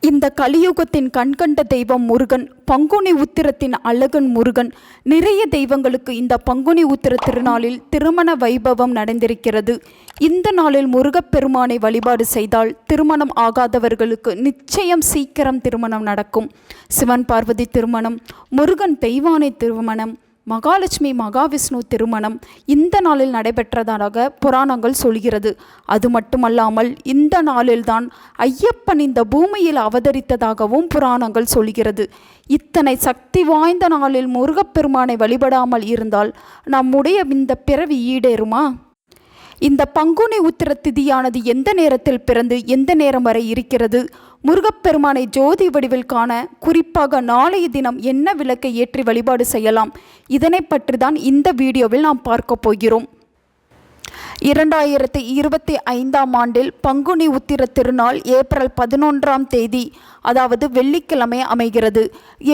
இந்த கலியுகத்தின் கண்கண்ட தெய்வம் முருகன் பங்குனி உத்திரத்தின் அழகன் முருகன். நிறைய தெய்வங்களுக்கு இந்த பங்குனி உத்திர திருநாளில் திருமண வைபவம் நடந்திருக்கிறது. இந்த நாளில் முருகப்பெருமானை வழிபாடு செய்தால் திருமணம் ஆகாதவர்களுக்கு நிச்சயம் சீக்கிரம் திருமணம் நடக்கும். சிவன் பார்வதி திருமணம் முருகன் தெய்வானை திருமணம் மகாலட்சுமி மகாவிஷ்ணு திருமணம் இந்த நாளில் நடைபெற்றதாக புராணங்கள் சொல்கிறது. அது மட்டுமல்லாமல் இந்த நாளில்தான் ஐயப்பன் இந்த பூமியில் அவதரித்ததாகவும் புராணங்கள் சொல்கிறது. இத்தனை சக்தி வாய்ந்த நாளில் முருகப்பெருமானை வழிபடாமல் இருந்தால் நம்முடைய இந்த பிறவி ஈடேறுமா? இந்த பங்குனி உத்திர திதியானது எந்த நேரத்தில் பிறந்து எந்த நேரம் வரை இருக்கிறது? முருகப்பெருமானை ஜோதி வடிவில் காண குறிப்பாக நாளைய தினம் என்ன விளக்கை ஏற்றி வழிபாடு செய்யலாம்? இதனை பற்றி தான் இந்த வீடியோவில் நாம் பார்க்க போகிறோம். இரண்டாயிரத்தி இருபத்தி ஐந்தாம் ஆண்டில் பங்குனி உத்திர திருநாள் ஏப்ரல் பதினொன்றாம் தேதி அதாவது வெள்ளிக்கிழமை அமைகிறது.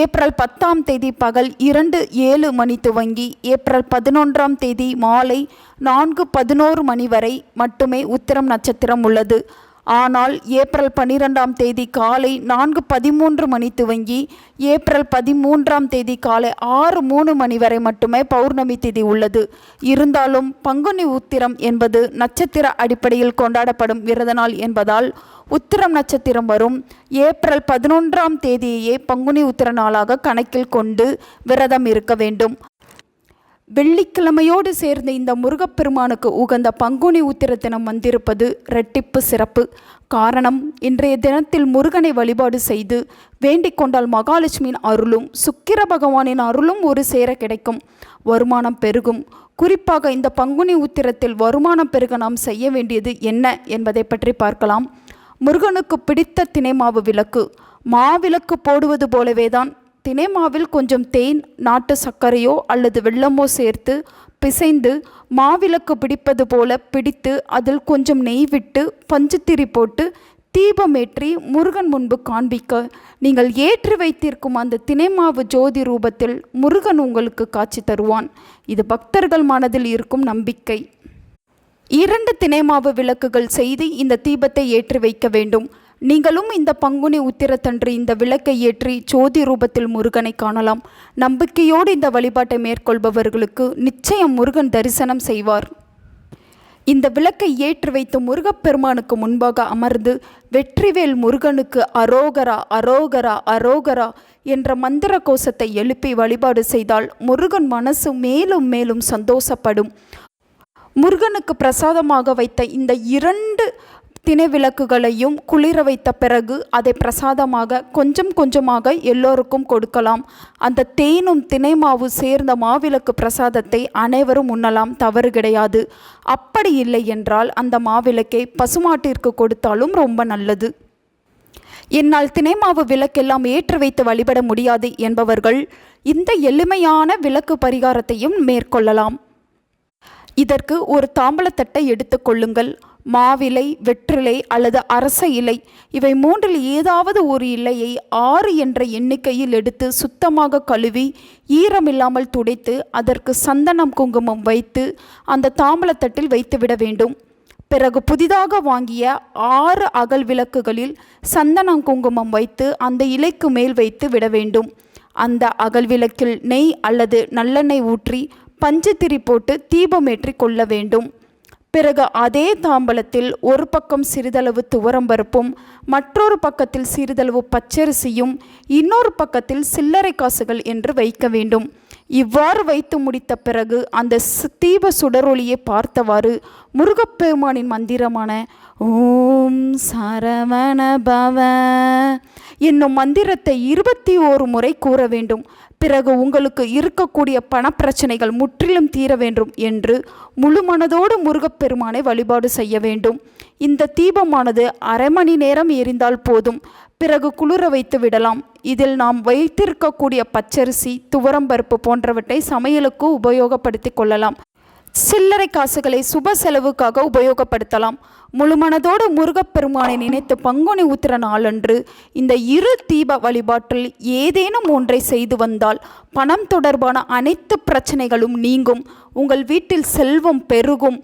ஏப்ரல் பத்தாம் தேதி பகல் இரண்டு ஏழு மணி துவங்கி ஏப்ரல் பதினொன்றாம் தேதி மாலை நான்கு பதினோரு மணி வரை மட்டுமே உத்திரம் நட்சத்திரம் உள்ளது. ஆனால் ஏப்ரல் பன்னிரெண்டாம் தேதி காலை நான்கு பதிமூன்று மணி துவங்கி ஏப்ரல் பதிமூன்றாம் தேதி காலை ஆறு மூணு மணி வரை மட்டுமே பௌர்ணமி திதி உள்ளது. இருந்தாலும் பங்குனி உத்திரம் என்பது நட்சத்திர அடிப்படையில் கொண்டாடப்படும் விரத நாள் என்பதால் உத்திரம் நட்சத்திரம் வரும். ஏப்ரல் பதினொன்றாம் தேதியையே பங்குனி உத்திர நாளாக கணக்கில் கொண்டு விரதம் இருக்க வேண்டும். வெள்ளிக்கிழமையோடு சேர்ந்த இந்த முருகப்பெருமானுக்கு உகந்த பங்குனி உத்திர தினம் வந்திருப்பது இரட்டிப்பு சிறப்பு. காரணம் இன்றைய தினத்தில் முருகனை வழிபாடு செய்து வேண்டிக் கொண்டால் மகாலட்சுமியின் அருளும் சுக்கிர பகவானின் அருளும் ஒரு சேர கிடைக்கும். வருமானம் பெருகும். குறிப்பாக இந்த பங்குனி உத்திரத்தில் வருமானம் பெருக நாம் செய்ய வேண்டியது என்ன என்பதை பற்றி பார்க்கலாம். முருகனுக்கு பிடித்த தினைமாவு விளக்கு. மாவிளக்கு போடுவது போலவே தான் தினைமாவில் கொஞ்சம் தேன் நாட்டு சர்க்கரையோ அல்லது வெள்ளமோ சேர்த்து பிசைந்து மாவிளக்கு பிடிப்பது போல பிடித்து அதில் கொஞ்சம் நெய் விட்டு பஞ்சுத்திரி போட்டு தீபமேற்றி முருகன் முன்பு காண்பிக்க நீங்கள் ஏற்றி வைத்திருக்கும் அந்த தினைமாவு ஜோதி ரூபத்தில் முருகன் உங்களுக்கு காட்சி தருவான். இது பக்தர்கள் மனதில் இருக்கும் நம்பிக்கை. இரண்டு தினைமாவு விளக்குகள் செய்து இந்த தீபத்தை ஏற்றி வைக்க வேண்டும். நீங்களும் இந்த பங்குனி உத்திரத்தன்று இந்த விளக்கை ஏற்றி ஜோதி ரூபத்தில் முருகனை காணலாம். நம்பிக்கையோடு இந்த வழிபாட்டை மேற்கொள்பவர்களுக்கு நிச்சயம் முருகன் தரிசனம் செய்வார். இந்த விளக்கை ஏற்றி வைத்து முருகப்பெருமானுக்கு முன்பாக அமர்ந்து வெற்றிவேல் முருகனுக்கு அரோகரா அரோகரா அரோகரா என்ற மந்திர கோஷத்தை எழுப்பி வழிபாடு செய்தால் முருகன் மனசு மேலும் மேலும் சந்தோஷப்படும். முருகனுக்கு பிரசாதமாக வைத்த இந்த இரண்டு தினை விளக்குகளையும் குளிர வைத்த பிறகு அதை பிரசாதமாக கொஞ்சம் கொஞ்சமாக எல்லோருக்கும் கொடுக்கலாம். அந்த தேனும் தினைமாவு சேர்ந்த மாவிளக்கு பிரசாதத்தை அனைவரும் உண்ணலாம் தவறு கிடையாது. அப்படி இல்லை என்றால் அந்த மாவிளக்கை பசுமாட்டிற்கு கொடுத்தாலும் ரொம்ப நல்லது. என்னால் தினைமாவு விளக்கெல்லாம் ஏற்றி வைத்து வழிபட முடியாது என்பவர்கள் இந்த எளிமையான விளக்கு பரிகாரத்தையும் மேற்கொள்ளலாம். இதற்கு ஒரு தாம்பலத்தட்டை எடுத்துக்கொள்ளுங்கள் மாவிலை வெற்றிலை அல்லது அரச இலை. இவை மூன்றில் ஏதாவது ஒரு இலையை ஆறு என்ற எண்ணிக்கையில் எடுத்து சுத்தமாக கழுவி ஈரமில்லாமல் துடைத்து அதற்கு சந்தனம் குங்குமம் வைத்து அந்த தாம்பலத்தட்டில் வைத்துவிட வேண்டும். பிறகு புதிதாக வாங்கிய ஆறு அகல் விளக்குகளில் சந்தனம் குங்குமம் வைத்து அந்த இலைக்கு மேல் வைத்து விட வேண்டும். அந்த அகல் விளக்கில் நெய் அல்லது நல்லெண்ணெய் ஊற்றி பஞ்சுத்திரி போட்டு தீபமேற்றி கொள்ள வேண்டும். பிறகு அதே தாம்பலத்தில் ஒரு பக்கம் சிறிதளவு துவரம்பருப்பும் மற்றொரு பக்கத்தில் சிறிதளவு பச்சரிசியும் இன்னொரு பக்கத்தில் சில்லறை காசுகள் என்று வைக்க வேண்டும். இவ்வாறு வைத்து முடித்த பிறகு அந்த தீப சுடரொளியை பார்த்தவாறு முருகப்பெருமானின் மந்திரமான ஓம் சரவண பவ என்னும் மந்திரத்தை இருபத்தி ஓரு முறை கூற வேண்டும். பிறகு உங்களுக்கு இருக்கக்கூடிய பணப்பிரச்சனைகள் முற்றிலும் தீர வேண்டும் என்று முழு மனதோடு முருகப்பெருமானை வழிபாடு செய்ய வேண்டும். இந்த தீபமானது அரை மணி நேரம் எரிந்தால் போதும். பிறகு குளிர வைத்து விடலாம். இதில் நாம் வைத்திருக்கக்கூடிய பச்சரிசி துவரம்பருப்பு போன்றவற்றை சமையலுக்கு உபயோகப்படுத்தி கொள்ளலாம். சில்லறை காசுகளை சுப செலவுக்காக உபயோகப்படுத்தலாம். முழுமனதோடு முருகப்பெருமானை நினைத்து பங்குனி உத்திர நாளன்று இந்த இரு தீப வழிபாட்டில் ஏதேனும் ஒன்றை செய்து வந்தால் பணம் தொடர்பான அனைத்து பிரச்சனைகளும் நீங்கும். உங்கள் வீட்டில் செல்வம் பெருகும்.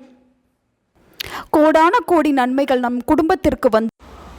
கோடான கோடி நன்மைகள் நம் குடும்பத்திற்கு வந்து